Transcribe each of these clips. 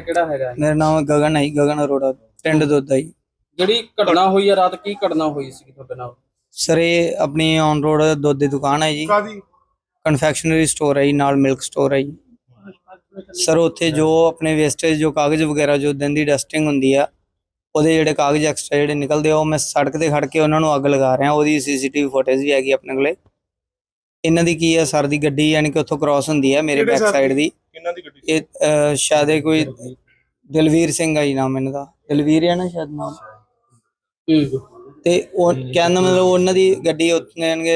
ਪਿੰਡ ਕਿਹੜਾ ਹੈਗਾ ਮੇਰਾ ਨਾਮ ਗਗਨ ਹੈ ਜੀ, ਗਗਨ ਅਰੋੜਾ ਪਿੰਡ ਦੋਦਾ ਜੀ। ਜਿਹੜੀ ਘਟਨਾ ਹੋਈ ਆ ਰਾਤ ਕੀ ਘਟਨਾ ਹੋਈ ਸੀ ਤੁਹਾਡੇ ਨਾਲ? ਸਰ ਇਹ ਆਪਣੀ ਔਨ ਰੋਡ ਦੁੱਧ ਦੀ ਦੁਕਾਨ ਹੈ ਜੀ। ਕਾਦੀ ਕਨਫੈਕਸ਼ਨਰੀ ਸਟੋਰ ਹੈ ਜੀ ਨਾਲ ਮਿਲਕ ਸਟੋਰ ਹੈ ਜੀ। ਸਰ ਉੱਥੇ ਜੋ ਆਪਣੇ ਵੇਸਟੇਜ ਜੋ ਕਾਗਜ਼ ਵਗੈਰਾ ਜੋ ਦਿਨ ਦੀ ਡਸਟਿੰਗ ਹੁੰਦੀ ਆ ਉਹਦੇ ਜਿਹੜੇ ਕਾਗਜ਼ ਐਕਸਟਰਾ ਜਿਹੜੇ ਨਿਕਲਦੇ ਆ ਉਹ ਮੈਂ ਸੜਕ ਤੇ ਖੜ ਕੇ ਉਹਨਾਂ ਨੂੰ ਅੱਗ ਲਗਾ ਰਿਹਾ। ਉਹਦੀ ਸੀਸੀਟੀਵੀ ਫੁਟੇਜ ਵੀ ਹੈਗੀ ਆਪਣੇ ਕੋਲੇ। ਇਹਨਾਂ ਦੀ ਕੀ ਆ ਸਰ ਦੀ ਗੱਡੀ ਯਾਨੀ ਕਿ ਉੱਥੋਂ ਕ੍ਰਾਸ ਹੁੰਦੀ ਆ ਮੇਰੇ ਕਿਹੜੇ ਬੈਕ sir ਸਾਈਡ ਦੀ? ਦੀ। ਕਿੰਨਾ ਦੀ ਗੱਡੀ ਇਹ ਅਹ, ਸ਼ਾਇਦ ਇਹ ਕੋਈ ਦਲਵੀਰ ਸਿੰਘ ਆ ਜੀ ਨਾਮ ਇਹਨਾਂ ਦਾ। ਦਲਵੀਰ ਹੈ ਨਾ ਸ਼ਾਇਦ ਨਾਮ। ਤੇ ਉਹ ਕਹਿਣ ਦਾ ਮਤਲਬ ਉਹਨਾਂ ਦੀ ਗੱਡੀ ਉੱਥੇ ਯਾਨੀ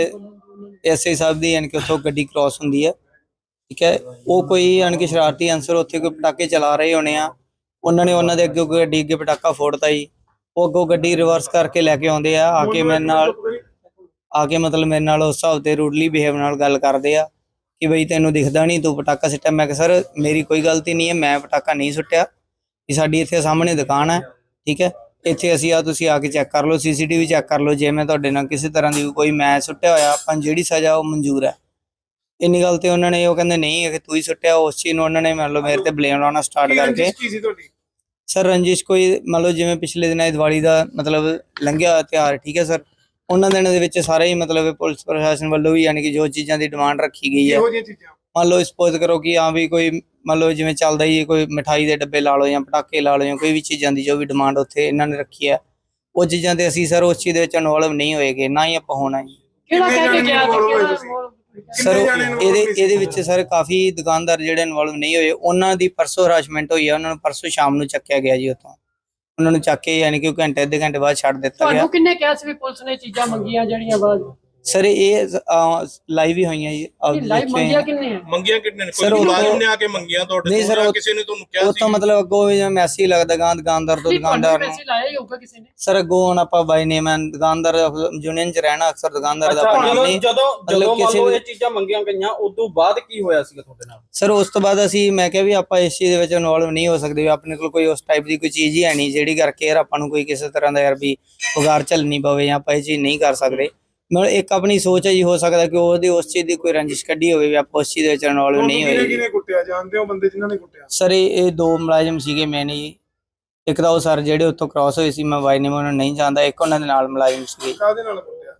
ਐਸਆਈ ਸਾਹਿਬ ਦੀ ਯਾਨੀ ਕਿ ਉੱਥੋਂ ਗੱਡੀ ਕ੍ਰਾਸ ਹੁੰਦੀ ਹੈ ਠੀਕ ਹੈ ਉਹ ਕੋਈ ਯਾਨੀ ਕਿ ਸ਼ਰਾਰਤੀ ਅਨਸਰ ਉੱਥੇ ਕੋਈ ਪਟਾਕੇ ਚਲਾ ਰਹੇ ਹੋਣੇ ਆ। ਉਹਨਾਂ ਨੇ ਉਹਨਾਂ ਦੇ ਅੱਗੇ ਗੱਡੀ ਅੱਗੇ ਪਟਾਕਾ ਫੋੜਤਾ ਜੀ। ਉਹ ਅੱਗੋਂ ਗੱਡੀ ਰਿਵਰਸ ਕਰਕੇ ਲੈ ਕੇ ਆਉਂਦੇ ਆ ਆ ਕੇ ਮੇਰੇ ਨਾਲ ਆ ਕੇ ਮਤਲਬ ਮੇਰੇ ਨਾਲ ਉਸ ਹਿਸਾਬ ਤੇ ਰੂਡਲੀ ਬਿਹੇਵ ਨਾਲ ਗੱਲ ਕਰਦੇ ਆ ਕਿ ਬਈ ਤੈਨੂੰ ਦਿਖਦਾ ਨਹੀਂ ਤੂੰ ਪਟਾਕਾ ਸਿੱਟਿਆ। ਮੈਂ ਕਿਹਾ ਸਰ ਮੇਰੀ ਕੋਈ ਗਲਤੀ ਨਹੀਂ ਹੈ ਮੈਂ ਪਟਾਕਾ ਨਹੀਂ ਸੁੱਟਿਆ। ਕਿ ਸਾਡੀ ਇੱਥੇ ਸਾਹਮਣੇ ਦੁਕਾਨ ਹੈ ਠੀਕ ਹੈ? ਇੱਥੇ ਅਸੀਂ ਆ ਤੁਸੀਂ ਆ ਕੇ ਚੈੱਕ ਕਰ ਲਓ ਸੀਸੀਟੀਵੀ ਚੈੱਕ ਕਰ ਲਓ ਜੇ ਮੈਂ ਤੁਹਾਡੇ ਨਾਲ ਕਿਸੇ ਤਰ੍ਹਾਂ ਦੀ ਕੋਈ ਮੈਂ ਸੁੱਟਿਆ ਹੋਇਆ ਆਪਾਂ ਜਿਹੜੀ ਸਜ਼ਾ ਉਹ ਮਨਜ਼ੂਰ ਹੈ। ਇੰਨੀ ਗੱਲ ਤੇ ਉਹਨਾਂ ਨੇ ਉਹ ਕਹਿੰਦੇ ਨਹੀਂ ਕਿ ਤੂੰ ਹੀ ਸੁੱਟਿਆ ਉਸ ਚੀਜ਼ ਨੂੰ ਉਹਨਾਂ ਨੇ ਮੰਨ ਲਓ ਮੇਰੇ ਤੇ ਬਲੇਮ ਲਾਉਣਾ ਸਟਾਰਟ ਕਰਕੇ। ਸਰ ਰੰਜਿਸ਼ ਕੋਈ ਮੰਨ ਲਓ ਜਿਵੇਂ ਪਿਛਲੇ ਦਿਨਾਂ ਦੀਵਾਲੀ ਦਾ ਮਤਲਬ ਲੰਘਿਆ ਤਿਉਹਾਰ ਠੀਕ ਹੈ ਸਰ? ਉਹਨਾਂ ਦਿਨਾਂ ਦੇ ਵਿੱਚ ਸਾਰੇ ਹੀ ਮਤਲਬ ਪੁਲਿਸ ਪ੍ਰਸ਼ਾਸਨ ਵੱਲੋਂ ਵੀ ਯਾਨੀ ਕਿ ਜੋ ਚੀਜ਼ਾਂ ਦੀ ਡਿਮਾਂਡ ਰੱਖੀ ਗਈ ਹੈ। ਮੰਨ ਲਓ ਸਪੋਜ਼ ਕਰੋ ਕਿ ਹਾਂ ਵੀ ਕੋਈ ਮੰਨ ਲਓ ਜਿਵੇਂ ਚੱਲਦਾ ਹੀ ਕੋਈ ਮਠਾਈ ਦੇ ਡੱਬੇ ਲਾ ਲਓ ਜਾਂ ਪਟਾਕੇ ਲਾ ਲਓ ਜਾਂ ਕੋਈ ਵੀ ਚੀਜ਼ਾਂ ਦੀ ਜੋ ਵੀ ਡਿਮਾਂਡ ਉੱਥੇ ਇਹਨਾਂ ਨੇ ਰੱਖੀ ਹੈ ਉਹ ਚੀਜ਼ਾਂ ਤੇ ਅਸੀਂ ਸਰ ਉਸ ਚੀਜ਼ ਦੇ ਵਿੱਚ ਇਨਵੋਲਵ ਨਹੀਂ ਹੋਏਗੇ ਨਾ ਹੀ ਆਪਾਂ ਹੋਣਾ ਜੀ। ਕਿਹੜਾ ਕਹਿ ਕੇ ਗਿਆ ਤੇ ਕਿਹੜਾ ਸਰ ਇਹਦੇ? ਇਹਦੇ ਵਿੱਚ ਸਰ ਕਾਫੀ ਦੁਕਾਨਦਾਰ ਜਿਹੜੇ ਇਨਵੋਲਵ ਨਹੀਂ ਹੋਏ ਉਹਨਾਂ ਦੀ ਪਰਸੋਂ ਹਰਾਸਮੈਂਟ ਹੋਈ ਹੈ ਉਹਨਾਂ ਨੂੰ ਪਰਸੋਂ ਸ਼ਾਮ ਨੂੰ ਚੱਕਿਆ ਗਿਆ ਜੀ ਉੱਥੋਂ। ਉਹਨਾਂ ਨੂੰ ਚੱਕ ਕੇ ਯਾਨੀ ਕਿ ਘੰਟੇ ਅੱਧੇ ਘੰਟੇ ਬਾਅਦ ਛੱਡ ਦਿੱਤਾ ਗਿਆ। ਤੁਹਾਨੂੰ ਕਿੰਨੇ ਕਿਹਾ ਸੀ ਵੀ ਪੁਲਿਸ ਨੇ ਚੀਜ਼ਾਂ ਮੰਗੀਆਂ ਜਿਹੜੀਆਂ ਬਾਅਦ ਸਰ ਇਹ ਲਾਈਵ ਹੀ ਹੋਈਆਂ ਜੀ। ਲਾਈਵ ਦੇਖੇ ਮੰਗੀਆਂ ਕਿੰਨੇ ਆ? ਮੰਗੀਆਂ ਕਿੰਨੇ ਨੇ? Sir, ਕੋਈ ਉਹ- ਮੁਲਾਜ਼ਮ ਨੇ ਆ ਕੇ ਮੰਗੀਆਂ ਤੁਹਾਡੇ ਨਹੀਂ ਤੋਂ sir, ਜਾਂ ਉਹ- ਕਿਸੇ ਨੇ ਤੁਹਾਨੂੰ ਕਿਹਾ ਉਹ ਸੀ? ਤਾਂ ਮਤਲਬ ਅੱਗੋਂ ਜਿਵੇਂ ਮੈਸੇਜ ਲੱਗਦਾ ਗਾਂ ਦੁਕਾਨਦਾਰ ਤੋਂ ਦੁਕਾਨਦਾਰ ਨੂੰ। ਪੈਸੇ ਲਾਏ ਹੀ ਹੋਊਗਾ ਕਿਸੇ ਨੇ? ਸਰ ਅੱਗੋਂ ਹੁਣ ਆਪਾਂ ਬਾਈ ਨੇਮ ਦੁਕਾਨਦਾਰ ਯੂਨੀਅਨ ਚ ਰਹਿਣਾ ਅਕਸਰ ਦੁਕਾਨਦਾਰ ਦਾ ਅੱਛਾ ਆਪਾਂ ਜਦੋਂ ਨਹੀਂ ਜਦੋਂ ਜਦੋਂ ਮੰਨ ਕਿਸੇ ਲਓ ਵੀ- ਇਹ ਚੀਜ਼ਾਂ ਮੰਗੀਆਂ ਗਈਆਂ ਉਸ ਤੋਂ ਬਾਅਦ ਕੀ ਹੋਇਆ ਸੀਗਾ ਤੁਹਾਡੇ ਨਾਲ? ਸਰ ਉਸ ਤੋਂ ਬਾਅਦ ਅਸੀਂ ਮੈਂ ਕਿਹਾ ਵੀ ਆਪਾਂ ਇਸ ਚੀਜ਼ ਦੇ ਵਿੱਚ ਇਨਵੋਲਵ ਨਹੀਂ ਹੋ ਸਕਦੇ ਵੀ ਆਪਣੇ ਕੋਲ ਕੋਈ ਉਸ ਟਾਈਪ ਦੀ ਕੋਈ ਚੀਜ਼ ਹੀ ਹੈ ਨਹੀਂ ਜਿਹੜੀ ਕਰਕੇ ਯਾਰ ਆਪਾਂ ਨੂੰ ਕੋਈ ਕਿਸੇ ਤਰ੍ਹਾਂ ਦਾ ਯਾਰ ਵੀ ਉਗਾਰ ਝੱਲਣੀ ਪਵੇ ਜਾਂ ਆਪਾਂ ਇਹ ਚੀਜ਼ ਨਹੀਂ ਕਰ ਸਕਦੇ। ਮਤਲਬ ਇੱਕ ਆਪਣੀ ਸੋਚ ਹੈ ਜੀ ਹੋ ਸਕਦਾ ਕਿ ਉਹਦੀ ਉਸ ਚੀਜ਼ ਦੀ ਕੋਈ ਰੰਜਿਸ਼ ਕੱਢੀ ਹੋਵੇ ਵੀ ਆਪਾਂ ਉਸ ਚੀਜ਼ ਦੇ ਵਿੱਚ ਇਨਵੋਲਵ ਨਹੀਂ ਹੋਏ। ਕਿਹਨੇ ਕੁੱਟਿਆ? ਜਾਣਦੇ ਹੋ ਬੰਦੇ ਜਿਨ੍ਹਾਂ ਨੇ ਕੁੱਟਿਆ? ਸਰ ਇਹ ਦੋ ਮੁਲਾਜ਼ਮ ਸੀਗੇ ਮੈਨ ਜੀ ਇੱਕ ਤਾਂ ਉਹ ਸਰ ਜਿਹੜੇ ਉੱਥੋਂ ਕ੍ਰਾਸ ਹੋਏ ਸੀ ਮੈਂ ਬਾਈ ਨੇਮ ਉਹਨਾਂ ਨਹੀਂ ਜਾਣਦਾ। ਇੱਕ ਉਹਨਾਂ ਦੇ ਨਾਲ ਮੁਲਾਜ਼ਮ ਸੀਗੇ। ਕਾਹਦੇ ਨਾਲ ਕੁੱਟਿਆ?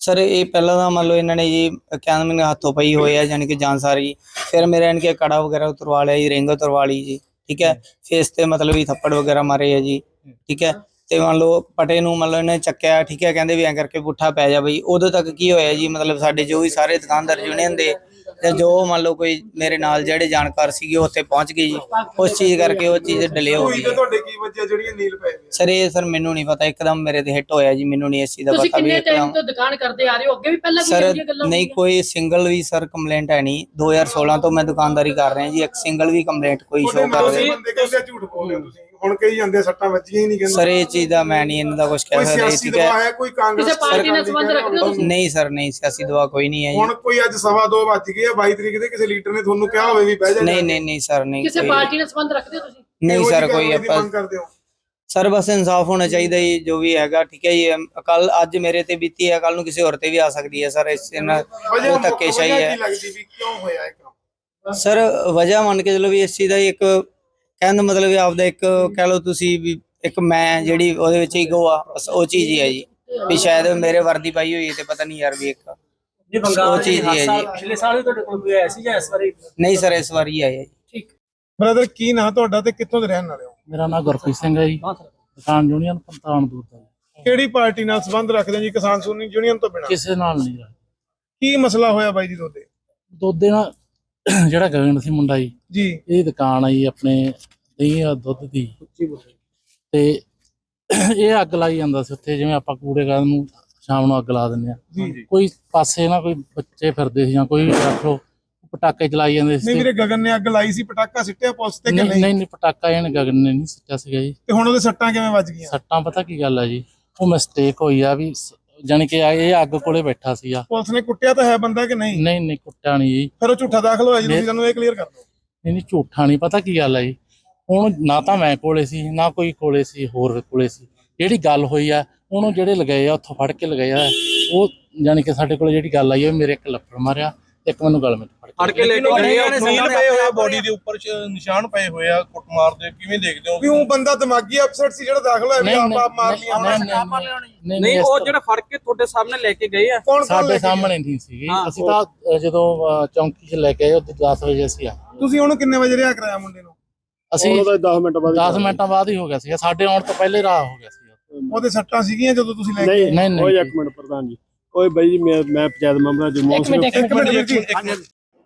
ਸਰ ਇਹ ਪਹਿਲਾਂ ਤਾਂ ਮੰਨ ਲਓ ਇਹਨਾਂ ਨੇ ਜੀ ਕਹਿੰਦੇ ਮੈਨੂੰ ਹੱਥੋਂ ਪਈ ਹੋਏ ਆ ਯਾਨੀ ਕਿ ਜਾਨ ਸਾਰੀ। ਫਿਰ ਮੇਰੇ ਇਹਨਾਂ ਕੇ ਕੜਾ ਵਗੈਰਾ ਉਤਰਵਾ ਲਿਆ ਜੀ ਰਿੰਗ ਉਤਰਵਾ ਲਈ ਜੀ ਠੀਕ ਹੈ। ਫੇਸ ਤੇ ਮਤਲਬ ਵੀ ਥੱਪੜ ਵਗੈਰਾ ਮਾਰੇ ਆ ਜੀ ਠੀਕ ਹੈ। ਤੇ ਮੰਨ ਲਓ ਪਟੇ ਨੂੰ ਮੰਨ ਲਓ ਇਹਨੇ ਚੱਕਿਆ ਠੀਕ ਹੈ ਕਹਿੰਦੇ ਵੀ ਐਂ ਕਰਕੇ ਪੁੱਠਾ ਪੈ ਜਾ ਬਈ। ਉਦੋਂ ਤੱਕ ਕੀ ਹੋਇਆ ਜੀ? ਮਤਲਬ ਸਾਡੇ ਜੋ ਵੀ ਸਾਰੇ ਦੁਕਾਨਦਾਰ ਯੂਨੀਅਨ ਦੇ ਜਾਂ ਜੋ ਮੰਨ ਲਓ ਕੋਈ ਮੇਰੇ ਨਾਲ ਜਿਹੜੇ ਜਾਣਕਾਰ ਸੀਗੇ ਉਹ ਉੱਥੇ ਪਹੁੰਚ ਗਏ ਜੀ। ਉਸ ਚੀਜ਼ ਕਰਕੇ ਉਹ ਚੀਜ਼ ਡਿਲੇ ਹੋ ਗਈ ਤੇ। ਤੁਹਾਡੇ ਕੀ ਵਜ੍ਹਾ ਜਿਹੜੀਆਂ ਨੀਲ ਪਏ ਨੇ ਸਰ ਇਹ ਸਰ ਮੈਨੂੰ ਨਹੀਂ ਪਤਾ ਇੱਕਦਮ ਮੇਰੇ ਤੇ ਹਿੱਟ ਹੋਇਆ ਜੀ। ਮੈਨੂੰ ਨਹੀਂ ਇਸ ਚੀਜ਼ ਦਾ ਤੁਸੀਂ ਪਤਾ ਵੀ ਕਿੰਨੇ ਟਾਈਮ ਇੱਕਦਮ ਤੋਂ ਦੁਕਾਨ ਕਰਦੇ ਆ ਰਹੇ ਹੋ? ਅੱਗੇ ਵੀ ਪਹਿਲਾਂ ਵੀ ਸਰ ਇਹੋ ਜਿਹੀਆਂ ਗੱਲਾਂ ਨਹੀਂ? ਕੋਈ ਸਿੰਗਲ ਵੀ ਸਰ ਕੰਪਲੇਂਟ ਹੈ ਨਹੀਂ। 2016 ਤੋਂ ਮੈਂ ਦੁਕਾਨਦਾਰੀ ਕਰ ਰਿਹਾ ਜੀ। ਇੱਕ ਸਿੰਗਲ ਵੀ ਕੰਪਲੇਂਟ ਕੋਈ ਸ਼ੋ ਕਰ ਤੁਸੀਂ ਰਿਹਾ। ਬੰਦੇ ਕਹਿੰਦੇ ਝੂਠ ਬੋਲਦੇ ਹੋ ਤੁਸੀਂ। ਹੁਣ ਕਹੀ ਜਾਂਦੇ ਸੱਟਾਂ ਵੱਜੀਆਂ ਹੀ ਨਹੀਂ ਕਹਿੰਦੇ। ਸਰ ਇਹ ਚੀਜ਼ ਦਾ ਮੈਂ ਨਹੀਂ ਇਹਨਾਂ ਦਾ ਕੁਝ ਕਹਿ ਕੋਈ ਸਕਦਾ ਸਿਆਸੀ ਠੀਕ ਹੈ। ਕੋਈ ਕਾਂਗਰਸ ਕਿਸੇ ਪਾਰਟੀ ਨਾਲ ਸੰਬੰਧ ਰੱਖਦੇ ਹੋ ਤੁਸੀਂ? ਨਹੀਂ ਸਰ ਨਹੀਂ ਸਿਆਸੀ ਦਵਾ ਕੋਈ ਨਹੀਂ ਹੈ ਹੁਣ ਜੀ ਕੋਈ ਅੱਜ ਸਵਾ ਦੋ ਵੱਜ ਗਏ ਆ 22 ਤਰੀਕ ਦੇ ਕਿਸੇ ਲੀਡਰ ਨੇ ਤੁਹਾਨੂੰ ਕਿਹਾ ਹੋਵੇ ਵੀ ਬਹਿ ਜਾ ਨਹੀਂ ਨਹੀਂ ਨਹੀਂ ਸਰ ਨਹੀਂ ਕਿਸੇ ਕੋਈ- ਪਾਰਟੀ ਨਾਲ ਸੰਬੰਧ ਰੱਖਦੇ ਹੋ ਤੁਸੀਂ? ਨਹੀਂ ਸਰ ਕੋਈ ਆਪਾਂ ਮੰਗ ਕਰਦੇ ਹੋ। ਸਰ ਬਸ ਇਨਸਾਫ ਹੋਣਾ ਚਾਹੀਦਾ ਜੀ ਜੋ ਵੀ ਹੈਗਾ ਠੀਕ ਹੈ ਜੀ। ਕੱਲ ਅੱਜ ਮੇਰੇ ਤੇ ਬੀਤੀ ਹੈ ਕੱਲ ਨੂੰ ਕਿਸੇ ਹੋਰ ਤੇ ਵੀ ਆ ਸਕਦੀ ਹੈ ਸਰ ਇਸ ਨਾਲ ਵਜ੍ਹਾ ਜੋ ਮੁੱਖ ਧੱਕੇਸ਼ਾਹੀ ਵਜ੍ਹਾ ਹੈ। ਕੀ ਲੱਗਦੀ ਵੀ ਕਿਉਂ ਹੋਇਆ ਇਹ ਕੰਮ? ਸਰ ਵਜ੍ਹਾ ਮੰਨ ਕੇ ਚਲੋ ਵੀ ਇਸ ਚੀਜ਼ ਦਾ ਇੱਕ ਕਹਿਣ ਦਾ ਮਤਲਬ ਹੈ ਆਪਦਾ ਇੱਕ ਕਹਿ ਲਓ ਤੁਸੀਂ ਵੀ ਇੱਕ ਮੈਂ ਜਿਹੜੀ ਉਹਦੇ ਵਿੱਚ ਈਗੋ ਆ ਬਸ ਉਹ ਚੀਜ਼ ਹੀ ਹੈ ਜੀ। ਵੀ ਸ਼ਾਇਦ ਮੇਰੇ ਵਰਦੀ ਪਾਈ ਹੋਈ ਹੈ ਤੇ ਪਤਾ ਨਹੀਂ ਯਾਰ ਵੀ ਇੱਕ ਜੀ ਬੰਗਾਲ ਉਹ ਚੀਜ਼ ਹੀ ਹੈ ਜੀ। ਪਿਛਲੇ ਸਾਲ ਵੀ ਤੁਹਾਡੇ ਕੋਲ ਕੋਈ ਆਇਆ ਸੀ ਜਾਂ ਇਸ ਵਾਰੀ? ਨਹੀਂ ਸਰ ਇਸ ਵਾਰੀ ਆਇਆ ਜੀ। ਠੀਕ। ਬ੍ਰਦਰ ਕੀ ਨਾਂ ਤੁਹਾਡਾ ਤੇ ਕਿੱਥੋਂ ਦੇ ਰਹਿਣ ਵਾਲੇ ਹੋ? ਮੇਰਾ ਨਾਮ ਗੁਰਪ੍ਰੀਤ ਸਿੰਘ ਹੈ ਜੀ। ਦੁਕਾਨ ਯੂਨੀਅਨ ਪੰਤਾਨ ਦੂਰ ਦਾ। ਕਿਹੜੀ ਪਾਰਟੀ ਨਾਲ ਸੰਬੰਧ ਰੱਖਦੇ ਹੋ ਜੀ ਕਿਸਾਨ ਯੂਨੀਅਨ ਤੋਂ ਬਿਨਾਂ? ਕਿਸੇ ਨਾਲ ਨਹੀਂ ਕੀ ਮਸਲਾ ਹੋਇਆ ਬਾਈ ਜੀ ਤੁਹਾਡੇ? ਦੋਦੇ ਨਾਲ ਜਿਹੜਾ ਗਗਨ ਸੀ ਮੁੰਡਾ ਜੀ ਜੀ। ਇਹ ਦੁਕਾਨ ਆਈ ਆਪਣੇ ਦਹੀਂ ਆ ਦੁੱਧ ਦੀ। ਤੇ ਇਹ ਅੱਗ ਲਾਈ ਜਾਂਦਾ ਸੀ ਉੱਥੇ ਜਿਵੇਂ ਆਪਾਂ ਕੂੜੇ ਗਾਦ ਨੂੰ ਸ਼ਾਮ ਨੂੰ ਅੱਗ ਲਾ ਦਿੰਦੇ ਆ ਜੀ। ਕੋਈ ਪਾਸੇ ਨਾ ਕੋਈ ਬੱਚੇ ਫਿਰਦੇ ਸੀ ਜਾਂ ਕੋਈ ਰੱਖ ਲੋ ਪਟਾਕੇ ਚਲਾਈ ਜਾਂਦੇ ਸੀ। ਨਹੀਂ ਵੀਰੇ ਗਗਨ ਨੇ ਅੱਗ ਲਾਈ ਸੀ ਪਟਾਕਾ ਸਿੱਟਿਆ ਪੁਲਿਸ ਤੇ ਕਿ ਨਹੀਂ ਨਹੀਂ? ਨਹੀਂ ਪਟਾਕਾ ਇਹਨੇ ਗਗਨ ਨੇ ਨਹੀਂ ਸਿੱਟਿਆ ਸੀਗਾ ਜੀ। ਤੇ ਹੁਣ ਉਹਦੇ ਸੱਟਾਂ ਕਿਵੇਂ ਵੱਜ ਗਈਆਂ? ਸੱਟਾਂ ਪਤਾ ਕੀ ਗੱਲ ਆ ਜੀ ਉਹ ਮਿਸਟੇਕ ਹੋਈ ਆ ਵੀ ਜਾਣੀ ਕਿ ਇਹ ਅੱਗ ਕੋਲੇ ਬੈਠਾ ਸੀਗਾ। ਪੁਲਿਸ ਨੇ ਕੁੱਟਿਆ ਤਾਂ ਹੈ ਬੰਦਾ ਕਿ ਨਹੀਂ? ਨਹੀਂ ਨਹੀਂ ਕੁੱਟਿਆ ਨਹੀਂ ਜੀ। ਫਿਰ ਉਹ ਝੂਠਾ ਦਾਖਲ ਹੋਇਆ ਜੀ ਤੁਸੀਂ। ਸਾਨੂੰ ਇਹ ਕਲੀਅਰ ਕਰ ਦਿਓ। ਨਹੀਂ ਨਹੀਂ ਝੂਠਾ ਨਹੀਂ ਪਤਾ ਕੀ ਗੱਲ ਹੈ ਜੀ? ਹੁਣ ਨਾ ਤਾਂ ਮੈਂ ਕੋਲੇ ਸੀ ਨਾ ਕੋਈ ਕੋਲੇ ਸੀ ਹੋਰ ਕੋਲੇ ਸੀ। ਜਿਹੜੀ ਗੱਲ ਹੋਈ ਆ ਉਹਨੂੰ ਜਿਹੜੇ ਲਗਾਏ ਆ ਉੱਥੋਂ ਫੜ ਕੇ ਲਗਾਏ ਆ ਉਹ ਯਾਨੀ ਕਿ ਸਾਡੇ ਕੋਲ ਜਿਹੜੀ ਗੱਲ ਆਈ ਉਹ ਮੇਰੇ ਇੱਕ ਲੱਫੜ ਮਾਰਿਆ। ਇੱਕ ਮੈਨੂੰ ਗਲ ਵਿੱਚ ਫੜ ਕੇ ਫੜ ਕੇ ਲੈ ਕੇ ਗਏ ਆ ਨੀਲ ਪਏ ਹੋਏ ਆ ਬੋਡੀ ਦੇ ਉੱਪਰ ਚ ਨਿਸ਼ਾਨ ਪਏ ਹੋਏ ਆ ਕੁੱਟਮਾਰ ਦੇ ਕਿਵੇਂ ਦੇਖਦੇ ਹੋ? ਵੀ ਉਹ ਬੰਦਾ ਦਿਮਾਗੀ ਅਪਸੈਟ ਸੀ ਜਿਹੜਾ ਦਾਖਲ ਹੋਇਆ ਵੀ ਆਪ ਆਪ ਮਾਰ ਲਿਆ ਨਹੀਂ, ਨਹੀਂ, ਉਹ ਜਿਹੜਾ ਫੜ ਕੇ ਤੁਹਾਡੇ ਸਾਹਮਣੇ ਲੈ ਕੇ ਗਏ ਆ। ਸਾਡੇ ਸਾਹਮਣੇ ਨਹੀਂ ਸੀਗੀ। ਅਸੀਂ ਤਾਂ ਜਦੋਂ ਚੌਂਕੀ 'ਚ ਲੈ ਕੇ ਆਏ ਉਦੋਂ 10 ਵਜੇ ਅਸੀਂ ਆ? ਤੁਸੀਂ ਉਹਨੂੰ ਕਿੰਨੇ ਵਜੇ ਰਿਆ ਕਰਾਇਆ ਮੁੰਡੇ ਨੂੰ? ਅਸੀਂ 10 ਮਿੰਟ ਬਾਅਦ 10 ਮਿੰਟਾਂ ਬਾਅਦ ਹੀ ਹੋ ਗਿਆ ਸੀ ਸਾਡੇ ਆਉਣ ਤੋਂ ਪਹਿਲੇ ਰਾਹ ਹੋ ਗਿਆ ਸੀ ਉਹਦੇ ਸੱਟਾਂ ਸੀਗੀਆਂ ਜਦੋਂ ਤੁਸੀਂ ਲੈ ਕੇ ਨਹੀਂ ਨਹੀਂ। ਓਏ ਇੱਕ ਮਿੰਟ ਪ੍ਰਧਾਨ ਜੀ। ਓਏ ਬਾਈ ਜੀ ਮੈਂ ਮੈਂ ਪੰਚਾਇਤ ਮੈਂਬਰ ਜਗਮੋਹਨ ਇੱਕ ਮਿੰਟ ਸਿੰਘ। ਇੱਕ ਮਿੰਟ ਵੀਰ ਜੀ।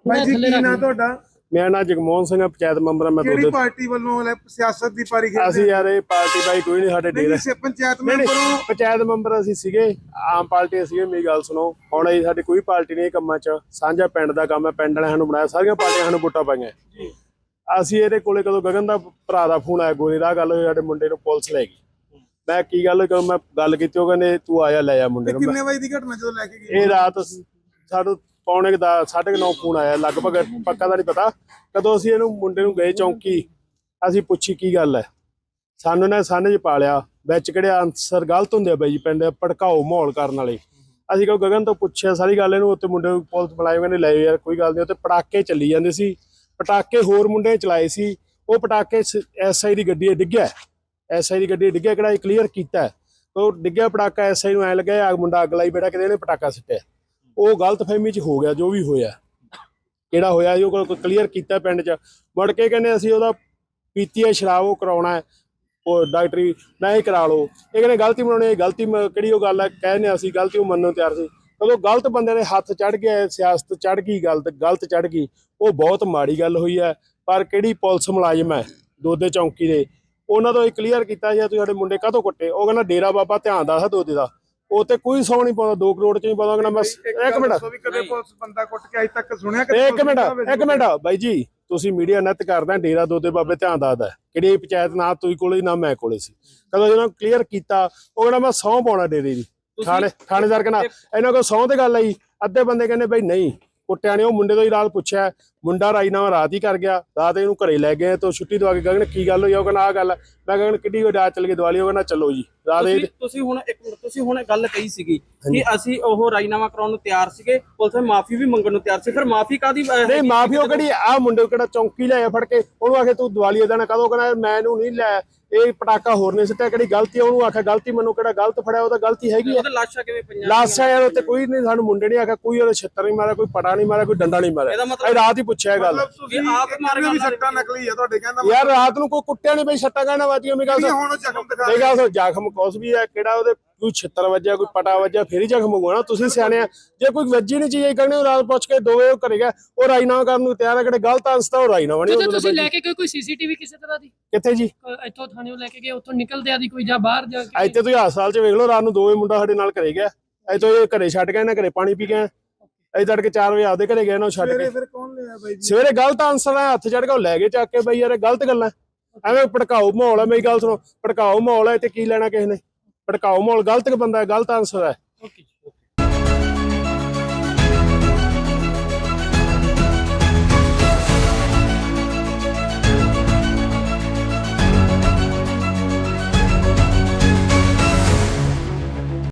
ਭਾਈ ਜੀ ਥੱਲੇ ਕੀ ਰੱਖ ਨਾਂ ਲਓ। ਤੁਹਾਡਾ? ਮੇਰਾ ਨਾਮ ਜਗਮੋਹਨ ਸਿੰਘ ਹੈ ਪੰਚਾਇਤ ਮੈਂਬਰ ਹਾਂ ਮੈਂ ਕਿਹੜੀ ਪਾਰਟੀ ਵੱਲੋਂ ਲੈ- ਸਿਆਸਤ ਦੀ ਪਾਰੀ ਖੇਡਦੇ ਅਸੀਂ ਯਾਰ ਇਹ ਪਾਰਟੀ ਬਾਈ ਕੋਈ ਨਹੀਂ ਸਾਡੇ ਨਹੀਂ ਡੇਰੇ। ਜੀ, ਪੰਚਾਇਤ ਨਹੀਂ ਨਹੀਂ ਮੈਂਬਰੋਂ ਪੰਚਾਇਤ ਮੈਂਬਰ ਅਸੀਂ ਸੀਗੇ ਆਮ ਪਾਰਟੀ ਸੀਗੇ ਮੇਰੀ ਗੱਲ ਸੁਣੋ। ਹੁਣ ਇਹ ਸਾਡੀ ਕੋਈ ਪਾਰਟੀ ਨਹੀਂ ਇਹ ਕੰਮਾਂ 'ਚ। ਸਾਂਝਾ ਪਿੰਡ ਦਾ ਕੰਮ ਹੈ ਪਿੰਡ ਵਾਲਿਆਂ ਨੂੰ ਬਣਾਇਆ ਸਾਰੀਆਂ ਪਾਰਟੀਆਂ ਸਾਨੂੰ ਵੋਟਾਂ ਪਾਈਆਂ। ਅਸੀਂ ਇਹਦੇ ਕੋਲੇ ਕਦੋਂ ਗਗਨ ਦਾ ਭਰਾ ਦਾ ਫੋਨ ਆਇਆ ਗੋਰੀ ਦਾ ਗੱਲ ਹੋਈ ਸਾਡੇ ਮੁੰਡੇ ਨੂੰ ਪੁਲਿਸ ਲੈ ਗਈ। ਮੈਂ ਕੀ ਗੱਲ ਕਰਾਂ ਮੈਂ ਗੱਲ ਕੀਤੀ ਉਹ ਕਹਿੰਦੇ ਤੂੰ ਆਇਆ ਲੈ ਆ ਮੁੰਡੇ ਨੂੰ। ਕਿੰਨੇ ਵਜੇ ਦੀ ਘਟਨਾ ਜਦੋਂ ਲੈ ਕੇ ਗਏ? ਇਹ ਰਾਤ ਸਾਨੂੰ ਪੌਣੇ ਦਾ ਸਾਢੇ ਕੁ ਨੌ ਫੋਨ ਆਇਆ ਲਗਭਗ ਪੱਕਾ ਦਾ ਨਹੀਂ ਪਤਾ। ਕਦੋਂ ਅਸੀਂ ਇਹਨੂੰ ਮੁੰਡੇ ਨੂੰ ਗਏ ਚੌਂਕੀ ਅਸੀਂ ਪੁੱਛੀ ਕੀ ਗੱਲ ਹੈ? ਸਾਨੂੰ ਨੇ ਸਾਨੇ ਚ ਪਾਲਿਆ ਵਿੱਚ ਕਿਹੜੇ ਆਨਸਰ ਗਲਤ ਹੁੰਦੇ ਆ ਬਾਈ ਜੀ ਪਿੰਡ ਭੜਕਾਓ ਮਾਹੌਲ ਕਰਨ ਵਾਲੇ। ਅਸੀਂ ਕਿਉਂ ਗਗਨ ਤੋਂ ਪੁੱਛਿਆ ਸਾਰੀ ਗੱਲ ਇਹਨੂੰ ਉੱਤੇ ਮੁੰਡੇ ਨੂੰ ਪੁਲਿਸ ਬੁਲਾਏ ਕਹਿੰਦੇ ਲੈ ਯਾਰ ਕੋਈ ਗੱਲ ਨਹੀਂ। ਉੱਤੇ ਪਟਾਕੇ ਚੱਲੀ ਜਾਂਦੇ ਸੀ ਪਟਾਕੇ ਹੋਰ ਮੁੰਡੇ ਚਲਾਏ ਸੀ ਉਹ ਪਟਾਕੇ ਐਸਆਈ ਦੀ ਗੱਡੀ ਡਿੱਗਿਆ। ਐਸਆਈ ਦੀ ਗੱਡੀ ਡਿੱਗਿਆ, ਕਿਹੜਾ ਕਲੀਅਰ ਕੀਤਾ ਉਹ ਡਿੱਗਿਆ ਪਟਾਕਾ, ਐਸਆਈ ਨੂੰ ਐ ਲੱਗਿਆ ਆ ਮੁੰਡਾ ਅੱਗ ਲਾਈ ਬੈਠਾ, ਕਿਤੇ ਇਹਨੇ ਪਟਾਕਾ ਸਿੱਟਿਆ। ਉਹ ਗਲਤ ਫਹਿਮੀ ਚ ਹੋ ਗਿਆ, ਜੋ ਵੀ ਹੋਇਆ। ਕਿਹੜਾ ਹੋਇਆ ਜੀ ਉਹ ਕਲੀਅਰ ਕੀਤਾ ਪਿੰਡ ਚ। ਮੁੜ ਕੇ ਕਹਿੰਦੇ ਅਸੀਂ ਉਹਦਾ ਪੀਤੀ ਹੈ, ਸ਼ਰਾਬ ਉਹ ਕਰਾਉਣਾ ਉਹ ਡਾਕਟਰੀ ਨਹੀਂ ਕਰਾ ਲਓ। ਇਹ ਕਹਿੰਦੇ ਗਲਤੀ ਬਣਾਉਣੀ ਹੈ ਗਲਤੀ ਕਿਹੜੀ ਉਹ ਗੱਲ ਹੈ ਕਹਿੰਦੇ ਅਸੀਂ, ਗਲਤੀ ਉਹ ਮੰਨਣ ਨੂੰ ਤਿਆਰ ਸੀ। ਕਦੋਂ ਗਲਤ ਬੰਦੇ ਦੇ ਹੱਥ ਚੜ ਗਿਆ, ਸਿਆਸਤ ਚੜ ਗਈ, ਗਲਤ ਗਲਤ ਚੜ ਗਈ। ਉਹ ਬਹੁਤ ਮਾੜੀ ਗੱਲ ਹੋਈ ਹੈ, ਪਰ ਕਿਹੜੀ ਪੁਲਿਸ ਮੁਲਾਜ਼ਮ ਹੈ, ਦੋਦੇ ਚੌਂਕੀ ਦੇ ਉਹਨਾਂ ਤੋਂ ਇਹ ਕਲੀਅਰ ਕੀਤਾ ਜਾਂ ਤੁਸੀਂ ਸਾਡੇ ਮੁੰਡੇ ਕਾਹਤੋਂ ਕੁੱਟੇ? ਉਹ ਕਹਿੰਦਾ ਡੇਰਾ ਬਾਬਾ ਧਿਆਨ ਦਾ ਦੋਦੇ ਦਾ ਉਹ ਤੇ ਕੋਈ ਸੌ ਨਹੀਂ ਪਾਉਂਦਾ 2 ਕਰੋੜ ਚ ਨਹੀਂ ਪਾਉਂਦਾ ਕਹਿੰਦਾ ਬਸ ਇੱਕ ਮਿੰਟ। ਦੱਸੋ ਵੀ ਕਦੇ ਨਹੀਂ। ਪੁਲਿਸ ਬੰਦਾ ਕੁੱਟ ਕੇ ਅਜੇ ਤੱਕ ਸੁਣਿਆ ਕਦੇ ਇੱਕ ਮਿੰਟ ਇੱਕ ਮਿੰਟ ਬਾਈ ਜੀ ਤੁਸੀਂ ਮੀਡੀਆ ਨੈਟ ਕਰਦਾ ਡੇਰਾ ਦੋਦੇ ਬਾਬੇ ਧਿਆਨ ਦੱਸਦਾ ਕਿਹੜੀ ਪੰਚਾਇਤ ਨਾ ਤੁਸੀਂ ਕੋਲੇ ਨਾ ਮੈਂ ਕੋਲੇ ਸੀ। ਕਦੋਂ ਜਦੋਂ ਕਲੀਅਰ ਕੀਤਾ ਉਹ ਕਹਿੰਦਾ ਮੈਂ ਸਹੁੰ ਪਾਉਣਾ ਡੇਰੇ ਦੀ। ਥਾਣੇ ਥਾਣੇਦਾਰ ਕਹਿੰਦਾ ਇਹਨਾਂ ਕੋਲ ਸਹੁੰ ਤੇ ਗੱਲ ਆਈ ਅੱਧੇ ਬੰਦੇ ਕਹਿੰਦੇ ਬਈ ਨਹੀਂ ਕੁੱਟਿਆ ਨੇ। ਉਹ ਮੁੰਡੇ ਤੋਂ ਹੀ ਰਾਤ ਪੁੱਛਿਆ। ਮੁੰਡਾ ਰਾਜਨਾਮਾ ਰਾਤ ਹੀ ਕਰ ਗਿਆ ਰਾਤ ਇਹਨੂੰ ਘਰੇ ਲੈ ਗਏ ਤੋਂ ਛੁੱਟੀ ਦਵਾ ਕੇ ਗਗਨ ਕੀ ਗੱਲ ਹੋਈ? ਉਹ ਕਹਿੰਦਾ ਆ ਗੱਲ। ਮੈਂ ਗਗਨ ਕਿੱਡੀ ਕੋਈ ਰਾਤ ਚੱਲ ਗਈ ਦਿਵਾਲੀ ਉਹ ਕਹਿੰਦਾ ਚਲੋ ਜੀ। ਰਾਤ ਇਹ ਤੁਸੀਂ ਤੁਸੀਂ ਹੁਣ ਇੱਕ ਮਿੰਟ ਤੁਸੀਂ ਹੁਣ ਇਹ ਗੱਲ ਕਹੀ ਸੀਗੀ ਕਿ ਅਸੀਂ ਉਹ ਰਾਜੀਨਾਮਾ ਕਰਾਉਣ ਨੂੰ ਤਿਆਰ ਸੀਗੇ ਪੁਲਿਸ ਨੇ ਮਾਫੀ ਵੀ ਮੰਗਣ ਨੂੰ ਤਿਆਰ ਸੀ। ਫਿਰ ਮਾਫੀ ਕਾਦੀ ਨਹੀਂ ਮਾਫੀ ਉਹ ਕਿਹੜੀ ਆ ਮੁੰਡੇ ਨੂੰ ਕਿਹੜਾ ਚੌਂਕੀ ਲਿਆਇਆ ਫੜ ਕੇ ਉਹਨੂੰ ਆਖੇ ਤੂੰ ਦਿਵਾਲੀ ਦੇਣਾ ਕਦੋਂ? ਕਹਿੰਦਾ ਮੈਂ ਇਹਨੂੰ ਨਹੀਂ ਲੈ ਇਹ ਪਟਾਕਾ ਹੋਰ ਨਹੀਂ ਸਿੱਟਿਆ ਕਿਹੜੀ ਗਲਤੀ ਆ, ਉਹਨੂੰ ਆਖਿਆ ਗਲਤੀ ਮੈਨੂੰ ਕਿਹੜਾ ਗਲਤ ਫੜਿਆ ਉਹ ਤਾਂ ਗਲਤੀ ਹੈਗੀ ਆ। ਉਹਦੇ ਲਾਸ਼ਾਂ ਕਿਵੇਂ ਪਈਆਂ ਲਾਸਾ ਯਾਰ ਉੱਤੇ ਕੋਈ ਨਹੀਂ ਸਾਨੂੰ ਮੁੰਡੇ ਨਹੀਂ ਆਖਿਆ ਕੋਈ ਉਹਦੇ ਛੱਤਰ ਨਹੀਂ ਮਾਰਿਆ ਕੋਈ ਪਟਾ ਨਹੀਂ ਮਾਰਿਆ ਕੋਈ ਡੰਡਾ ਨਹੀਂ ਮਾਰਿਆ। ਇਹਦਾ ਇਹ ਰਾਤ ਹੀ ਪੁੱਛਿਆ ਗੱਲ। ਮਤਲਬ ਤੁਸੀਂ ਵੀ ਆਪ ਮਾਰ ਵੀ ਗੱਲ ਸੱਟਾਂ ਨਕਲੀ ਆ ਤੁਹਾਡੇ ਕਹਿੰਦਾ ਯਾਰ ਰਾਤ ਨੂੰ ਕੋਈ ਕੁੱਟਿਆ ਨਹੀਂ ਬਈ ਸੱਟਾ ਕਹਿਣਾ ਵਾਜੀਆਂ ਮੇਰੀ ਗੱਲ ਸੁਣ। ਹੁਣ ਉਹ ਜ਼ਖਮ ਦਿਖਾ ਮੇਰੀ ਗੱਲ ਸੁਣ ਜ਼ਖਮ ਕੁਛ ਵੀ ਹੈ ਕਿਹੜਾ ਉਹਦੇ ਕੋਈ ਛਿੱਤਰ ਵੱਜਿਆ ਕੋਈ ਪਟਾ ਵੱਜਿਆ ਫੇਰ ਹੀ ਜ਼ਖਮ ਹੋਣਾ ਤੁਸੀਂ ਸਿਆਣੇ ਆ ਜੇ ਕੋਈ ਵੱਜੀ ਨਹੀਂ ਚੀਜ਼ ਕਹਿੰਦੇ ਉਹ ਰਾਤ ਪੁੱਛ ਕੇ ਦੋਵੇਂ ਉਹ ਕਰੇਗਾ ਉਹ ਰਾਜਨਾਮਾ ਕਰਨ ਨੂੰ ਤਿਆਰ ਹੈ ਕਿਹੜੇ ਗਲਤ ਅੰਸਤਾ ਉਹ ਰਾਜਨਾਮਾ ਨਹੀਂ ਜਦੋਂ ਤੁਸੀਂ। ਲੈ ਕੇ ਕੋਈ ਸੀਸੀਟੀਵੀ ਕਿਸੇ ਤਰ੍ਹਾਂ ਦੀ? ਕਿੱਥੇ ਜੀ? ਇੱਥੋਂ ਥਾਣੇੋਂ ਲੈ ਕੇ ਗਏ ਉੱਥੋਂ ਨਿਕਲਦੇ ਆ ਦੀ ਕੋਈ ਜਾਂ ਬਾਹਰ ਜਾ ਕੇ ਇੱਥੇ ਤੁਸੀਂ ਹਸਪਤਾਲ 'ਚ ਵੇਖ ਲਓ ਰਾਤ ਨੂੰ ਦੋਵੇਂ ਮੁੰਡਾ ਸਾਡੇ ਨਾਲ ਘਰੇ ਗਿਆ। ਇੱਥੋਂ ਇਹ ਘਰੇ ਛੱਡ ਗਏ ਨਾ ਘਰੇ ਪਾਣੀ ਪੀ ਗਏ ਅਸੀਂ ਤੜਕੇ 4 ਵਜੇ ਆਪਦੇ ਘਰੇ ਗਏ ਨਾ ਉਹ ਛੱਡ ਸਵੇਰੇ ਕੇ। ਫਿਰ ਕੌਣ ਲਿਆ ਬਾਈ ਜੀ? ਸਵੇਰੇ ਗਲਤ ਆਨਸਰ ਆ ਹੱਥ ਚੜ ਕੇ ਉਹ ਲੈ ਗਏ ਚੱਕ ਕੇ ਬਈ ਯਾਰ ਇਹ ਗਲਤ ਗੱਲਾਂ। ਐਵੇਂ ਭੜਕਾਓ ਮਾਹੌਲ ਹੈ ਮੇਰੀ ਗੱਲ ਸੁਣੋ ਭੜਕਾਓ ਮਾਹੌਲ ਹੈ ਤੇ ਕੀ ਲੈਣਾ ਕਿਸੇ ਨੇ? ਭੜਕਾਓ ਮਾਹੌਲ ਗਲਤ ਬੰਦਾ ਹੈ ਗਲਤ ਆਨਸਰ ਹੈ ਓਕੇ